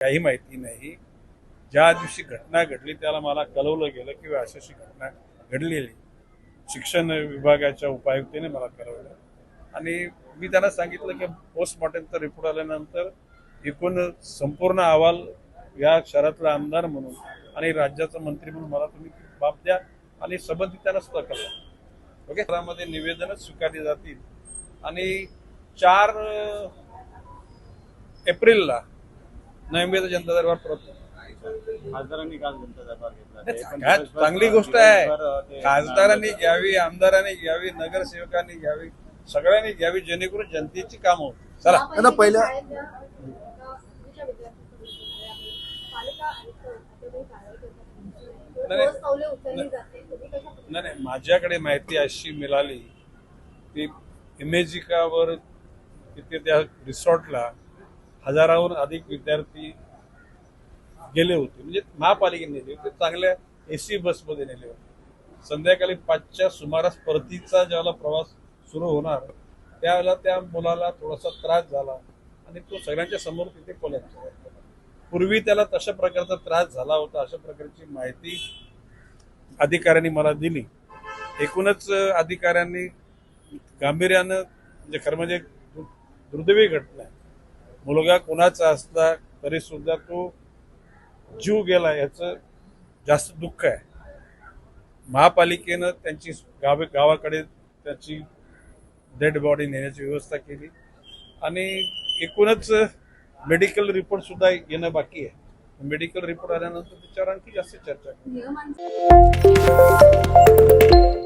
काही माहिती नाही. ज्या दिवशी घटना घडली त्याला मला कळवलं गेलं की अशी अशी घटना घडलेली. शिक्षण विभागाच्या उपायुक्तीने मला कळवलं. आणि मी त्यांना सांगितलं की पोस्टमॉर्टमचा रिपोर्ट आल्यानंतर एकूण संपूर्ण अहवाल या शहरातला आमदार म्हणून आणि राज्याचा मंत्री म्हणून मला तुम्ही बाब द्या आणि संबंधितांना त्यांना सुद्धा कळवा ओके? त्यामध्ये निवेदनच स्वीकारली जातील. आणि चार एप्रिलला नवी जनता दरबार परत खासदारांनी काल जनता दरबार घेतला. चांगली गोष्ट आहे. खासदारांनी घ्यावी आमदारांनी घ्यावी नगरसेवकांनी घ्यावी सगळ्यांनी घ्यावी जेणेकरून जनतेची कामं होतील. चला. आता पहिल्या- नाही. माझ्याकडे माहिती अशी मिळाली की इमेजिकावर तिथे त्या रिसॉर्टला हजाराहून अधिक विद्यार्थी गेले होते. म्हणजे महापालिकेने नेले होते. चांगल्या एसी बसमध्ये नेले होते. संध्याकाळी पाचच्या सुमारास परतीचा ज्यावेळेला प्रवास सुरू होणार त्यावेळेला त्या मुलाला थोडासा त्रास झाला आणि तो सगळ्यांच्या समोर तिथे कोलॅप्स झाला. पूर्वी त्याला तशा प्रकारचा त्रास झाला होता अशा प्रकारची माहिती अधिकाऱ्यांनी मला दिली. एकूणच अधिकाऱ्यांनी गांभीर्यानं म्हणजे खरं म्हणजे दु- दुर्दैवी घटना आहे. मुलगा कोणाचा असला तरी सुद्धा तो जीव गेला याचं जास्त दुःख आहे. महापालिकेनं त्यांची गावे गावाकडे त्याची डेड बॉडी नेण्याची व्यवस्था केली. आणि एकूणच मेडिकल रिपोर्ट सुद्धा येणं बाकी आहे. मेडिकल रिपोर्ट आल्यानंतर त्याच्यावर आणखी जास्त चर्चा केली